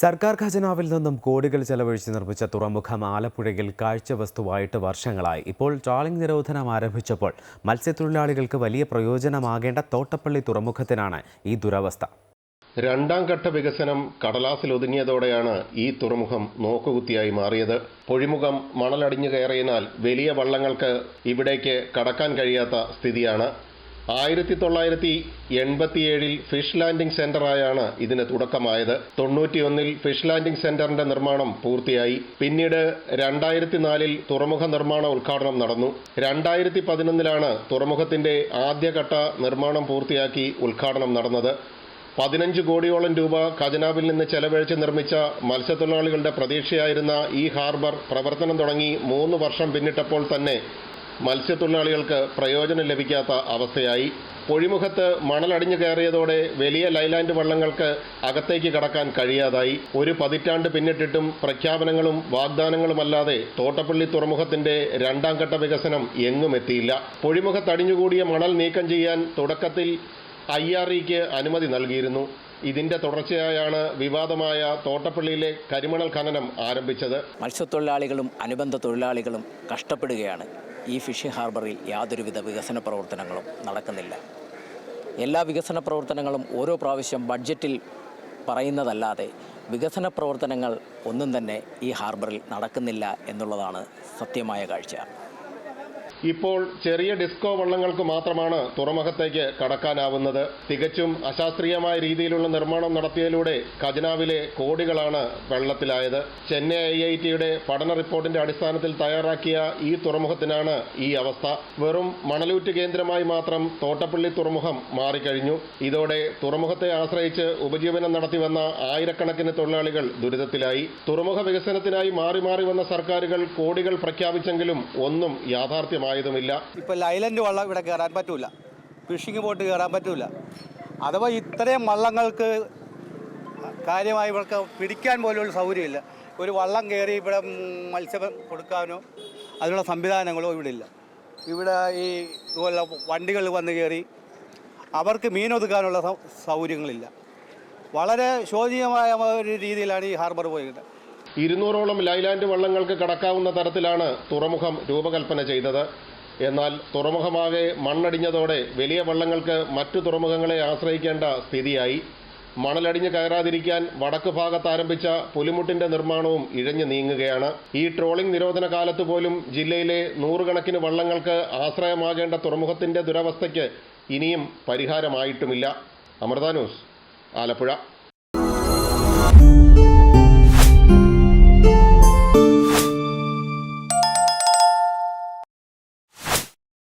സർക്കാർ ഖജനാവിൽ നിന്നും കോടികൾ ചെലവഴിച്ച് നിർമ്മിച്ച തുറമുഖം ആലപ്പുഴയിൽ കാഴ്ച വസ്തുവായിട്ട് വർഷങ്ങളായി. ഇപ്പോൾ ട്രോളിംഗ് നിരോധനം ആരംഭിച്ചപ്പോൾ മത്സ്യത്തൊഴിലാളികൾക്ക് വലിയ പ്രയോജനമാകേണ്ട തോട്ടപ്പള്ളി തുറമുഖത്തിനാണ് ഈ ദുരവസ്ഥ. രണ്ടാം ഘട്ട വികസനം കടലാസിൽ ഒതുങ്ങിയതോടെയാണ് ഈ തുറമുഖം നോക്കുകുത്തിയായി മാറിയത്. പൊഴിമുഖം മണലടിഞ്ഞു കയറിയതിനാൽ വലിയ വള്ളങ്ങൾക്ക് ഇവിടേക്ക് കടക്കാൻ കഴിയാത്ത സ്ഥിതിയാണ്. ആയിരത്തി തൊള്ളായിരത്തി എൺപത്തിയേഴിൽ ഫിഷ് ലാൻഡിംഗ് സെന്ററായാണ് ഇതിന് തുടക്കമായത്. തൊണ്ണൂറ്റിയൊന്നിൽ ഫിഷ് ലാൻഡിംഗ് സെന്ററിന്റെ നിർമ്മാണം പൂർത്തിയായി. പിന്നീട് രണ്ടായിരത്തി നാലിൽ തുറമുഖ നിർമ്മാണ ഉദ്ഘാടനം നടന്നു. രണ്ടായിരത്തി പതിനൊന്നിലാണ് തുറമുഖത്തിന്റെ ആദ്യഘട്ട നിർമ്മാണം പൂർത്തിയാക്കി ഉദ്ഘാടനം നടന്നത്. പതിനഞ്ച് കോടിയോളം രൂപ ഖജനാവിൽ നിന്ന് ചെലവഴിച്ച് നിർമ്മിച്ച മത്സ്യത്തൊഴിലാളികളുടെ പ്രതീക്ഷയായിരുന്ന ഈ ഹാർബർ പ്രവർത്തനം തുടങ്ങി മൂന്ന് വർഷം പിന്നിട്ടപ്പോൾ തന്നെ മത്സ്യത്തൊഴിലാളികൾക്ക് പ്രയോജനം ലഭിക്കാത്ത അവസ്ഥയായി. പൊഴിമുഖത്ത് മണലടിഞ്ഞു കയറിയതോടെ വലിയ ലൈലാൻഡ് വള്ളങ്ങൾക്ക് അകത്തേക്ക് കടക്കാൻ കഴിയാതായി. ഒരു പതിറ്റാണ്ട് പിന്നിട്ടിട്ടും പ്രഖ്യാപനങ്ങളും വാഗ്ദാനങ്ങളുമല്ലാതെ തോട്ടപ്പള്ളി തുറമുഖത്തിന്റെ രണ്ടാം ഘട്ട വികസനം എങ്ങും എത്തിയില്ല. പൊഴിമുഖത്തടിഞ്ഞുകൂടിയ മണൽ നീക്കം ചെയ്യാൻ തുടക്കത്തിൽ ഐ ആർ ഇക്ക് അനുമതി നൽകിയിരുന്നു. ഇതിന്റെ തുടർച്ചയായാണ് വിവാദമായ തോട്ടപ്പള്ളിയിലെ കരിമണൽ ഖനനം ആരംഭിച്ചത്. മത്സ്യത്തൊഴിലാളികളും അനുബന്ധ തൊഴിലാളികളും കഷ്ടപ്പെടുകയാണ്. ഈ ഫിഷിംഗ് ഹാർബറിൽ യാതൊരുവിധ വികസന പ്രവർത്തനങ്ങളും നടക്കുന്നില്ല. എല്ലാ വികസന പ്രവർത്തനങ്ങളും ഓരോ പ്രാവശ്യം ബഡ്ജറ്റിൽ പറയുന്നതല്ലാതെ വികസന പ്രവർത്തനങ്ങൾ ഒന്നും തന്നെ ഈ ഹാർബറിൽ നടക്കുന്നില്ല എന്നുള്ളതാണ് സത്യമായ കാഴ്ച. ഇപ്പോൾ ചെറിയ ഡിസ്കോ വള്ളങ്ങൾക്ക് മാത്രമാണ് തുറമുഖത്തേക്ക് കടക്കാനാവുന്നത്. തികച്ചും അശാസ്ത്രീയമായ രീതിയിലുള്ള നിർമ്മാണം നടത്തിയതിലൂടെ ഖജനാവിലെ കോടികളാണ് വെള്ളത്തിലായത്. ചെന്നൈ ഐ ഐ ടിയുടെ പഠന റിപ്പോർട്ടിന്റെ അടിസ്ഥാനത്തിൽ തയ്യാറാക്കിയ ഈ തുറമുഖത്തിനാണ് ഈ അവസ്ഥ. വെറും മണലൂറ്റ് കേന്ദ്രമായി മാത്രം തോട്ടപ്പള്ളി തുറമുഖം മാറിക്കഴിഞ്ഞു. ഇതോടെ തുറമുഖത്തെ ആശ്രയിച്ച് ഉപജീവനം നടത്തിവന്ന ആയിരക്കണക്കിന് തൊഴിലാളികൾ ദുരിതത്തിലായി. തുറമുഖ വികസനത്തിനായി മാറി മാറി വന്ന സർക്കാരുകൾ കോടികൾ പ്രഖ്യാപിച്ചെങ്കിലും ഒന്നും യാഥാർത്ഥ്യമായതുമില്ല ഇപ്പോൾ ലൈലൻഡ് വള്ളം ഇവിടെ കയറാൻ പറ്റൂല. ഫിഷിംഗ് ബോട്ട് കയറാൻ പറ്റൂല. അഥവാ ഇത്രയും വള്ളങ്ങൾക്ക് കാര്യമായി ഇവർക്ക് പിടിക്കാൻ പോലുള്ള സൗകര്യമില്ല. ഒരു വള്ളം കയറി ഇവിടെ മത്സ്യം കൊടുക്കാനോ അതിനുള്ള സംവിധാനങ്ങളോ ഇവിടെ ഇല്ല ഇവിടെ ഈ ഇതുപോലെ വണ്ടികൾ വന്ന് കയറി അവർക്ക് മീനൊതുക്കാനുള്ള സൗകര്യങ്ങളില്ല. വളരെ ശോചനീയമായ ഒരു രീതിയിലാണ് ഈ ഹാർബർ പോയത് ഇരുന്നൂറോളം ലൈലാൻഡ് വള്ളങ്ങൾക്ക് കടക്കാവുന്ന തരത്തിലാണ് തുറമുഖം രൂപകൽപ്പന ചെയ്തത്. എന്നാൽ തുറമുഖമാകെ മണ്ണടിഞ്ഞതോടെ വലിയ വള്ളങ്ങൾക്ക് മറ്റു തുറമുഖങ്ങളെ ആശ്രയിക്കേണ്ട സ്ഥിതിയായി. മണലടിഞ്ഞ് കയറാതിരിക്കാൻ വടക്ക് ഭാഗത്ത് ആരംഭിച്ച പുലിമുട്ടിന്റെ നിർമ്മാണവും ഇഴഞ്ഞു നീങ്ങുകയാണ്. ഈ ട്രോളിംഗ് നിരോധന കാലത്ത് പോലും ജില്ലയിലെ നൂറുകണക്കിന് വള്ളങ്ങൾക്ക് ആശ്രയമാകേണ്ട തുറമുഖത്തിന്റെ ദുരവസ്ഥയ്ക്ക് ഇനിയും പരിഹാരമായിട്ടുമില്ല. അമൃത ന്യൂസ് ആലപ്പുഴ.